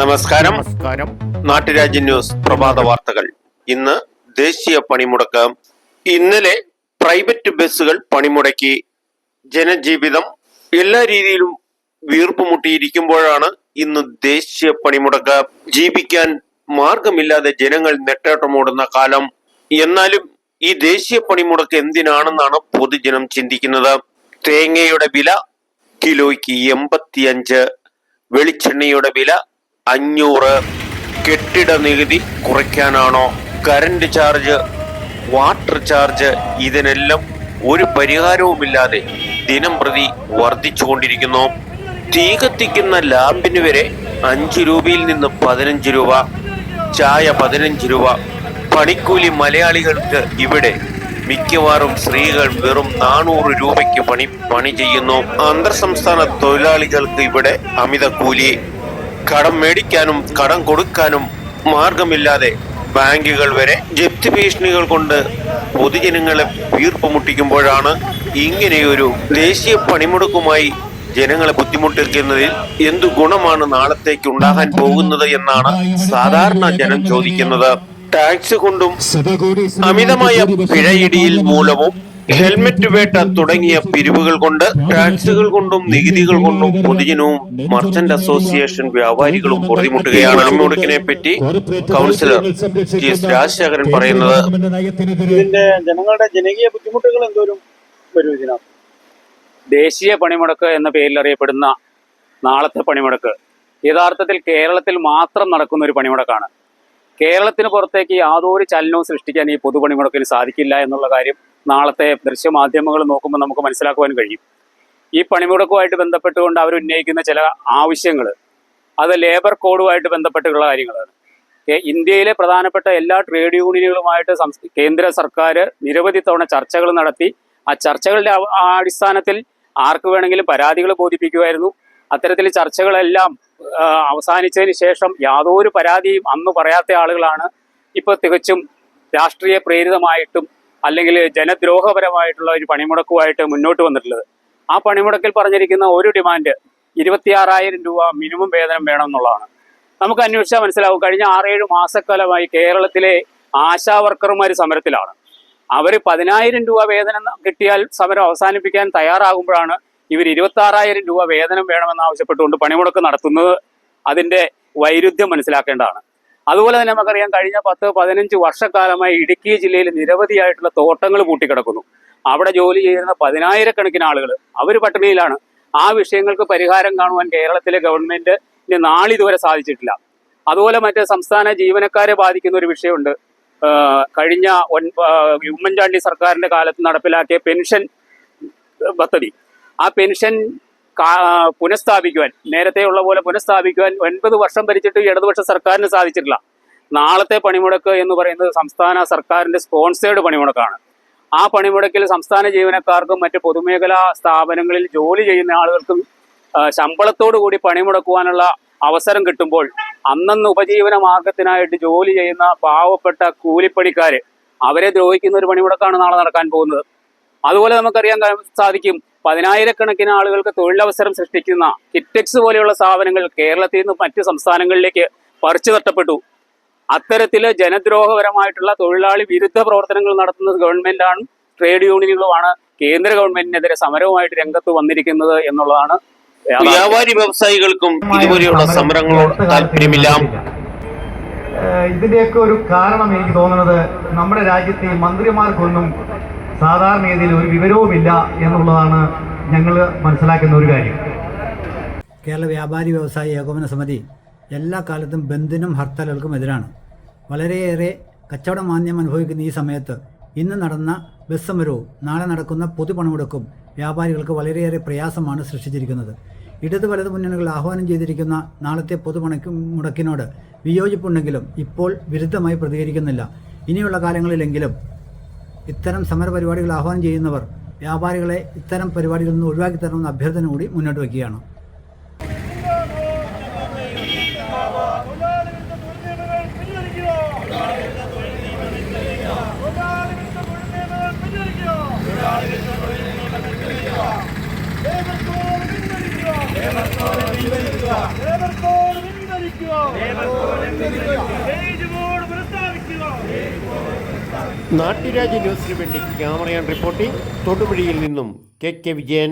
നമസ്കാരം. നമസ്കാരം. നാട്ടുരാജ്യ ന്യൂസ് പ്രഭാത വാർത്തകൾ. ഇന്ന് ദേശീയ പണിമുടക്ക്. ഇന്നലെ പ്രൈവറ്റ് ബസ്സുകൾ പണിമുടക്കി. ജനജീവിതം എല്ലാ രീതിയിലും വീർപ്പുമുട്ടിയിരിക്കുമ്പോഴാണ് ഇന്ന് ദേശീയ പണിമുടക്ക്. ജീവിക്കാൻ മാർഗമില്ലാതെ ജനങ്ങൾ നെട്ടോട്ടമോടുന്ന കാലം. എന്നാലും ഈ ദേശീയ പണിമുടക്ക് എന്തിനാണെന്നാണ് പൊതുജനം ചിന്തിക്കുന്നത്. തേങ്ങയുടെ വില കിലോയ്ക്ക് എൺപത്തിയഞ്ച് വെളിച്ചെണ്ണയുടെ വില അഞ്ഞൂറ് കെട്ടിട നികുതി കുറയ്ക്കാനാണോ കറണ്ട് ചാർജ് വാട്ടർ ചാർജ് ഇതിനെല്ലാം ഒരു പരിഹാരവുമില്ലാതെ ദിനം പ്രതി വർദ്ധിച്ചുകൊണ്ടിരിക്കുന്നു. തീ കത്തിക്കുന്ന ലാമ്പിന് വരെ അഞ്ച് രൂപയിൽ നിന്ന് പതിനഞ്ച് രൂപ ചായ പതിനഞ്ച് രൂപ. പണിക്കൂലി മലയാളികൾക്ക് ഇവിടെ മിക്കവാറും സ്ത്രീകൾ വെറും നാനൂറ് രൂപയ്ക്ക് പണി പണി ചെയ്യുന്നു. അന്തർ സംസ്ഥാന തൊഴിലാളികൾക്ക് ഇവിടെ അമിത കൂലി. കടം മേടിക്കാനും കടം കൊടുക്കാനും മാർഗമില്ലാതെ ബാങ്കുകൾ വരെ ജപ്തി ഭീഷണികൾ കൊണ്ട് പൊതുജനങ്ങളെ വീർപ്പ് മുട്ടിക്കുമ്പോഴാണ് ഇങ്ങനെയൊരു ദേശീയ പണിമുടക്കുമായി ജനങ്ങളെ ബുദ്ധിമുട്ടിക്കുന്നതിൽ എന്തു ഗുണമാണ് നാളത്തേക്ക് ഉണ്ടാകാൻ പോകുന്നത് എന്നാണ് സാധാരണ ജനം ചോദിക്കുന്നത്. ടാക്സ് കൊണ്ടും അമിതമായ പിഴയിടിയിൽ മൂലവും ഹെൽമറ്റ് വേട്ട തുടങ്ങിയ പിരിവുകൾ കൊണ്ട് ടാക്സുകൾ കൊണ്ടും നികുതികൾ കൊണ്ടും പൊതുജനവും മർച്ചന്റ് അസോസിയേഷൻ വ്യാപാരികളും പൊറുതിമുട്ടുകയാണ്. പണിമുടക്കിനെ പറ്റി കൗൺസിലർ ടി എസ് രാജശേഖരൻ പറയുന്നത് ഇതിന്റെ ജനങ്ങളുടെ ജനകീയ ബുദ്ധിമുട്ടുകൾ എന്തോരും വരും ഇതിനകത്ത്? ദേശീയ പണിമുടക്ക് എന്ന പേരിൽ അറിയപ്പെടുന്ന നാളത്തെ പണിമുടക്ക്. യഥാർത്ഥത്തിൽ കേരളത്തിൽ മാത്രം നടക്കുന്ന ഒരു പണിമുടക്കാണ്. കേരളത്തിന് പുറത്തേക്ക് യാതൊരു ചലനവും സൃഷ്ടിക്കാൻ ഈ പൊതുപണിമുടക്കിന് സാധിക്കില്ല എന്നുള്ള കാര്യം നാളത്തെ ദൃശ്യമാധ്യമങ്ങൾ നോക്കുമ്പോൾ നമുക്ക് മനസ്സിലാക്കുവാൻ കഴിയും. ഈ പണിമുടക്കുമായിട്ട് ബന്ധപ്പെട്ടുകൊണ്ട് അവർ ഉന്നയിക്കുന്ന ചില ആവശ്യങ്ങൾ അത് ലേബർ കോഡുമായിട്ട് ബന്ധപ്പെട്ടുള്ള കാര്യങ്ങളാണ്. ഇന്ത്യയിലെ പ്രധാനപ്പെട്ട എല്ലാ ട്രേഡ് യൂണിയനുകളുമായിട്ട് കേന്ദ്ര സർക്കാർ നിരവധി തവണ ചർച്ചകൾ നടത്തി. ആ ചർച്ചകളുടെ അടിസ്ഥാനത്തിൽ ആർക്ക് വേണമെങ്കിലും പരാതികൾ ബോധിപ്പിക്കുമായിരുന്നു. അത്തരത്തിൽ ചർച്ചകളെല്ലാം അവസാനിച്ചതിന് ശേഷം യാതൊരു പരാതിയും അന്ന് പറയാത്ത ആളുകളാണ്. ഇപ്പോൾ തികച്ചും രാഷ്ട്രീയ പ്രേരിതമായിട്ടും അല്ലെങ്കിൽ ജനദ്രോഹപരമായിട്ടുള്ള ഒരു പണിമുടക്കുമായിട്ട് മുന്നോട്ട് വന്നിട്ടുള്ളത്. ആ പണിമുടക്കിൽ പറഞ്ഞിരിക്കുന്ന ഒരു ഡിമാൻഡ് ഇരുപത്തിയാറായിരം രൂപ മിനിമം വേതനം വേണം എന്നുള്ളതാണ് നമുക്ക് അന്വേഷിച്ചാൽ മനസ്സിലാവും. കഴിഞ്ഞ ആറേഴ് മാസക്കാലമായി കേരളത്തിലെ ആശാ വർക്കർമാർ സമരത്തിലാണ്. അവർ പതിനായിരം രൂപ വേതനം കിട്ടിയാൽ സമരം അവസാനിപ്പിക്കാൻ തയ്യാറാകുമ്പോഴാണ് ഇവർ ഇരുപത്തി ആറായിരം രൂപ വേതനം വേണമെന്ന് ആവശ്യപ്പെട്ടുകൊണ്ട് പണിമുടക്ക് നടത്തുന്നത് അതിന്റെ വൈരുദ്ധ്യം മനസ്സിലാക്കേണ്ടതാണ്. അതുപോലെ തന്നെ നമുക്കറിയാം കഴിഞ്ഞ പത്ത് പതിനഞ്ച് വർഷക്കാലമായി ഇടുക്കി ജില്ലയിൽ നിരവധിയായിട്ടുള്ള തോട്ടങ്ങൾ പൂട്ടിക്കിടക്കുന്നു. അവിടെ ജോലി ചെയ്യുന്ന പതിനായിരക്കണക്കിന് ആളുകൾ അവർ പട്ടിണിയിലാണ്. ആ വിഷയങ്ങൾക്ക് പരിഹാരം കാണുവാൻ കേരളത്തിലെ ഗവൺമെന്റ് നാളിതുവരെ സാധിച്ചിട്ടില്ല. അതുപോലെ മറ്റ് സംസ്ഥാന ജീവനക്കാരെ ബാധിക്കുന്ന ഒരു വിഷയമുണ്ട്. കഴിഞ്ഞ ഉമ്മൻചാണ്ടി സർക്കാരിന്റെ കാലത്ത് നടപ്പിലാക്കിയ പെൻഷൻ പദ്ധതി. ആ പെൻഷൻ പുനഃസ്ഥാപിക്കുവാൻ നേരത്തെ ഉള്ള പോലെ പുനഃസ്ഥാപിക്കുവാൻ ഒൻപത് വർഷം ഭരിച്ചിട്ട് ഇടതുപക്ഷ സർക്കാരിന് സാധിച്ചിട്ടില്ല. നാളത്തെ പണിമുടക്ക് എന്ന് പറയുന്നത് സംസ്ഥാന സർക്കാരിന്റെ സ്പോൺസേഡ് പണിമുടക്കാണ്. ആ പണിമുടക്കിൽ സംസ്ഥാന ജീവനക്കാർക്കും മറ്റ് പൊതുമേഖലാ സ്ഥാപനങ്ങളിൽ ജോലി ചെയ്യുന്ന ആളുകൾക്കും ശമ്പളത്തോടു കൂടി പണിമുടക്കുവാനുള്ള അവസരം കിട്ടുമ്പോൾ അന്നന്ന് ഉപജീവന മാർഗത്തിനായിട്ട് ജോലി ചെയ്യുന്ന പാവപ്പെട്ട കൂലിപ്പണിക്കാര് അവരെ ദ്രോഹിക്കുന്ന ഒരു പണിമുടക്കാണ് നാളെ നടക്കാൻ പോകുന്നത്. അതുപോലെ നമുക്കറിയാൻ സാധിക്കും പതിനായിരക്കണക്കിന് ആളുകൾക്ക് തൊഴിലവസരം സൃഷ്ടിക്കുന്ന കിറ്റെക്സ് പോലെയുള്ള സ്ഥാപനങ്ങൾ കേരളത്തിൽ നിന്ന് മറ്റ് സംസ്ഥാനങ്ങളിലേക്ക് പറിച്ചു തട്ടപ്പെട്ടു അത്തരത്തിൽ ജനദ്രോഹപരമായിട്ടുള്ള തൊഴിലാളി വിരുദ്ധ പ്രവർത്തനങ്ങൾ നടത്തുന്നത് ഗവൺമെന്റാണ് ട്രേഡ് യൂണിയനുകളുമാണ് കേന്ദ്ര ഗവൺമെന്റിനെതിരെ സമരവുമായിട്ട് രംഗത്ത് വന്നിരിക്കുന്നത് എന്നുള്ളതാണ്. വ്യാപാരി വ്യവസായികൾക്കും ഇതുപോലെയുള്ള സമരങ്ങളോട് താല്പര്യമില്ല ഇതിന്റെയൊക്കെ ഒരു കാരണം എനിക്ക് തോന്നുന്നത് നമ്മുടെ രാജ്യത്തെ മന്ത്രിമാർക്കൊന്നും സാധാരണഗതിയിൽ ഒരു വിവരവുമില്ല എന്നുള്ളതാണ് ഞങ്ങൾ മനസ്സിലാക്കുന്ന ഒരു കാര്യം. കേരള വ്യാപാരി വ്യവസായ ഏകോപന സമിതി എല്ലാ കാലത്തും ബന്ദിനും ഹർത്താലുകൾക്കും എതിരാണ്. വളരെയേറെ കച്ചവട മാന്യം അനുഭവിക്കുന്ന ഈ സമയത്ത് ഇന്ന് നടന്ന ബസ് സമരവും നാളെ നടക്കുന്ന പൊതുപണിമുടക്കും വ്യാപാരികൾക്ക് വളരെയേറെ പ്രയാസമാണ് സൃഷ്ടിച്ചിരിക്കുന്നത്. ഇടത് വലത് മുന്നണികൾ ആഹ്വാനം ചെയ്തിരിക്കുന്ന നാളത്തെ പൊതുപണിക്ക് മുടക്കിനോട് വിയോജിപ്പുണ്ടെങ്കിലും ഇപ്പോൾ വിരുദ്ധമായി പ്രതികരിക്കുന്നില്ല. ഇനിയുള്ള കാലങ്ങളിലെങ്കിലും ഇത്തരം സമരപരിപാടികൾ ആഹ്വാനം ചെയ്യുന്നവർ വ്യാപാരികളെ ഇത്തരം പരിപാടികളിൽ നിന്ന് ഒഴിവാക്കി തരണമെന്ന അഭ്യർത്ഥന കൂടി മുന്നോട്ട് വയ്ക്കുകയാണ് നാട്ടുരാജ്യ ന്യൂസിനു വേണ്ടി ക്യാമറയാൻ റിപ്പോർട്ടിംഗ്. തൊടുപുഴയിൽ നിന്നും കെ കെ വിജയൻ